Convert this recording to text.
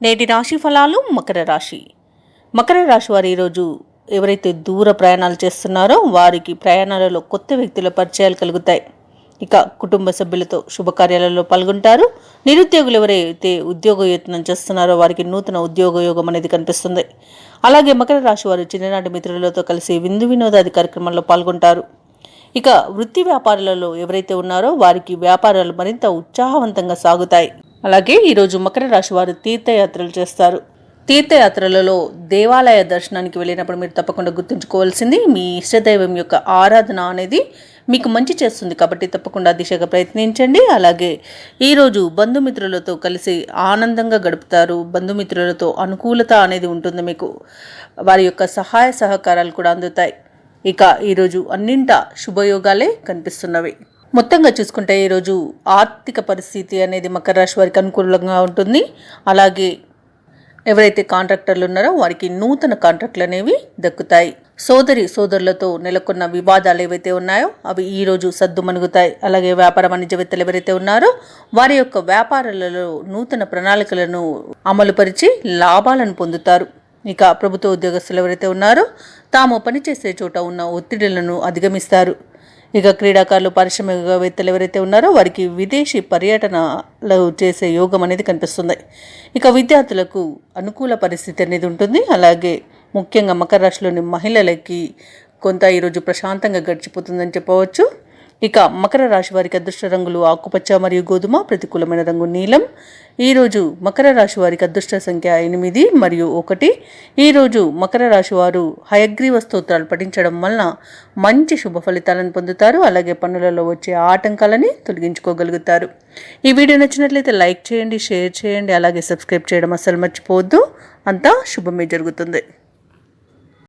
నేటి రాశి ఫలాలు మకర రాశి. మకర రాశి వారు ఈరోజు ఎవరైతే దూర ప్రయాణాలు చేస్తున్నారో వారికి ప్రయాణాలలో కొత్త వ్యక్తుల పరిచయాలు కలుగుతాయి. ఇక కుటుంబ సభ్యులతో శుభకార్యాలలో పాల్గొంటారు. నిరుద్యోగులు ఎవరైతే ఉద్యోగ యత్నం చేస్తున్నారో వారికి నూతన ఉద్యోగ యోగం అనేది కనిపిస్తుంది. అలాగే మకర రాశి వారు చిన్ననాటి మిత్రులతో కలిసి విందు వినోదాది కార్యక్రమంలో పాల్గొంటారు. ఇక వృత్తి వ్యాపారాలలో ఎవరైతే ఉన్నారో వారికి వ్యాపారాలు మరింత ఉత్సాహవంతంగా సాగుతాయి. అలాగే ఈరోజు మకర రాశి వారు తీర్థయాత్రలు చేస్తారు. తీర్థయాత్రలలో దేవాలయ దర్శనానికి వెళ్ళినప్పుడు మీరు తప్పకుండా గుర్తుంచుకోవాల్సింది మీ ఇష్టదైవం యొక్క ఆరాధన అనేది మీకు మంచి చేస్తుంది కాబట్టి తప్పకుండా దిశగా ప్రయత్నించండి. అలాగే ఈరోజు బంధుమిత్రులతో కలిసి ఆనందంగా గడుపుతారు. బంధుమిత్రులతో అనుకూలత అనేది ఉంటుంది మీకు. వారి యొక్క సహాయ సహకారాలు కూడా అందుతాయి. ఇక ఈరోజు అన్నింట శుభయోగాలే కనిపిస్తున్నవి. మొత్తంగా చూసుకుంటే ఈరోజు ఆర్థిక పరిస్థితి అనేది మకర రాశి వారికి అనుకూలంగా ఉంటుంది. అలాగే ఎవరైతే కాంట్రాక్టర్లు ఉన్నారో వారికి నూతన కాంట్రాక్ట్లు అనేవి దక్కుతాయి. సోదరి సోదరులతో నెలకొన్న వివాదాలు ఏవైతే ఉన్నాయో అవి ఈరోజు సద్దుమణుగుతాయి. అలాగే వ్యాపార వాణిజ్యవేత్తలు ఎవరైతే ఉన్నారో వారి యొక్క వ్యాపారాలలో నూతన ప్రణాళికలను అమలుపరిచి లాభాలను పొందుతారు. ఇక ప్రభుత్వ ఉద్యోగస్తులు ఎవరైతే ఉన్నారో తాము పనిచేసే చోట ఉన్న ఒత్తిడులను అధిగమిస్తారు. ఇక క్రీడాకారులు పారిశ్రామికవేత్తలు ఎవరైతే ఉన్నారో వారికి విదేశీ పర్యటనలు చేసే యోగం అనేది కనిపిస్తుంది. ఇక విద్యార్థులకు అనుకూల పరిస్థితి అనేది ఉంటుంది. అలాగే ముఖ్యంగా మకర రాశిలోని మహిళలకి కొంత ఈరోజు ప్రశాంతంగా గడిచిపోతుందని చెప్పవచ్చు. ఇక మకర రాశి వారికి అదృష్ట రంగులు ఆకుపచ్చ మరియు గోధుమ ప్రతికూలమైన రంగు నీలం. ఈరోజు మకర రాశి వారికి అదృష్ట సంఖ్య ఎనిమిది మరియు ఒకటి. ఈరోజు మకర రాశి వారు హయగ్రీవ స్తోత్రాలు పఠించడం వలన మంచి శుభ ఫలితాలను పొందుతారు. అలాగే పనులలో వచ్చే ఆటంకాలని తొలగించుకోగలుగుతారు. ఈ వీడియో నచ్చినట్లయితే లైక్ చేయండి షేర్ చేయండి అలాగే సబ్స్క్రైబ్ చేయడం అస్సలు మర్చిపోవద్దు. అంతా శుభమే జరుగుతుంది.